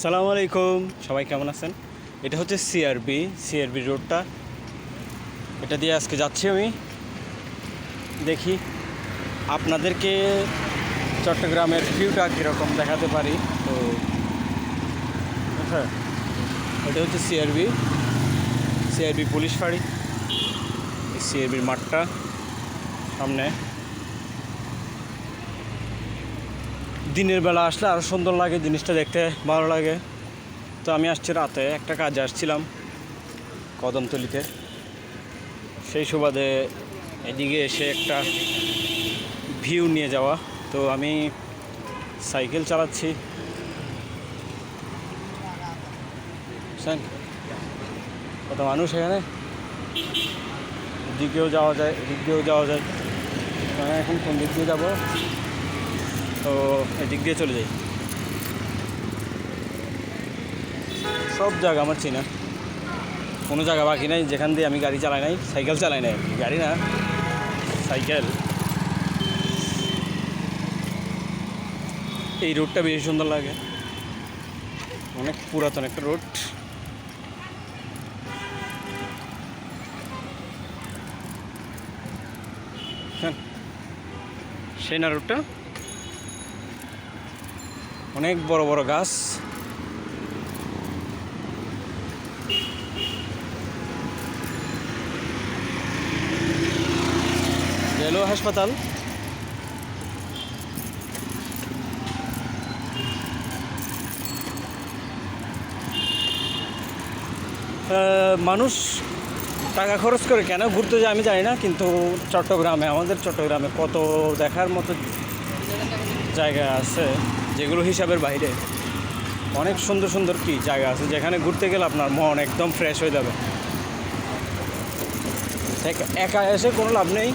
সালামু আলাইকুম। সবাই কেমন আছেন? এটা হচ্ছে সিআরবি সিআরবি রোডটা এটা দিয়ে আজকে যাচ্ছি আমি। দেখি আপনাদেরকে চট্টগ্রামের ভিউটা কীরকম দেখাতে পারি। তো হ্যাঁ এটা হচ্ছে সিআরবি সিআরবি পুলিশ ফাঁড়ি। সিআরবির মাঠটা সামনে। দিনের বেলা আসলে আরও সুন্দর লাগে, জিনিসটা দেখতে ভালো লাগে। তো আমি আসছি রাতে, একটা কাজে আসছিলাম কদমতলিতে। সেই সুবাদে এদিকে এসে একটা ভিউ নিয়ে যাওয়া। তো আমি সাইকেল চালাচ্ছি? কত মানুষ এখানে? এদিকেও যাওয়া যায় এদিক দিয়েও যাওয়া যায়। এখন কোন দিক দিয়ে যাব? তো এদিক দিয়ে চলে যাই। সব জায়গা আমার চেনা। কোনো জায়গা বাকি নাই, যেখান দিয়ে আমি গাড়ি চালাই নাই, সাইকেল চালাই নাই। গাড়ি না, সাইকেল। এই রোডটা বেশি সুন্দর লাগে। অনেক পুরাতন একটা রোড। হ্যাঁ। সেই না রোডটা? অনেক বড় বড় গাছ। রেলওয়ে হাসপাতাল। মানুষ টাকা খরচ করে কেন ঘুরতে যায় আমি জানি না, কিন্তু চট্টগ্রামে, আমাদের চট্টগ্রামে কত দেখার মতো জায়গা আছে। যেগুলো হিসাবের বাইরে। অনেক সুন্দর সুন্দর কি জায়গা আছে, যেখানে ঘুরতে গেলে আপনার মন একদম ফ্রেশ হয়ে যাবে। এক- এসে কোনো লাভ নেই,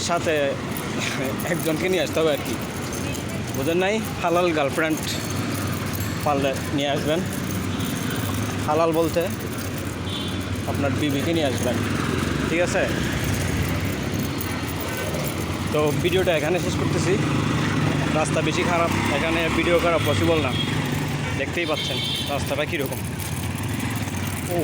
সাথে একজনকে নিয়ে আসতে হবে আর কি। বুঝেন নাই? হালাল গার্লফ্রেন্ড পারলে নিয়ে আসবেন। হালাল বলতে আপনার বিবিকে নিয়ে আসবেন। ঠিক আছে? তো ভিডিওটা এখানে শেষ করতেছি। রাস্তা বেশি খারাপ এখানে ভিডিও করা পসিবল না। দেখতেই পাচ্ছেন রাস্তাটা কীরকম। ও।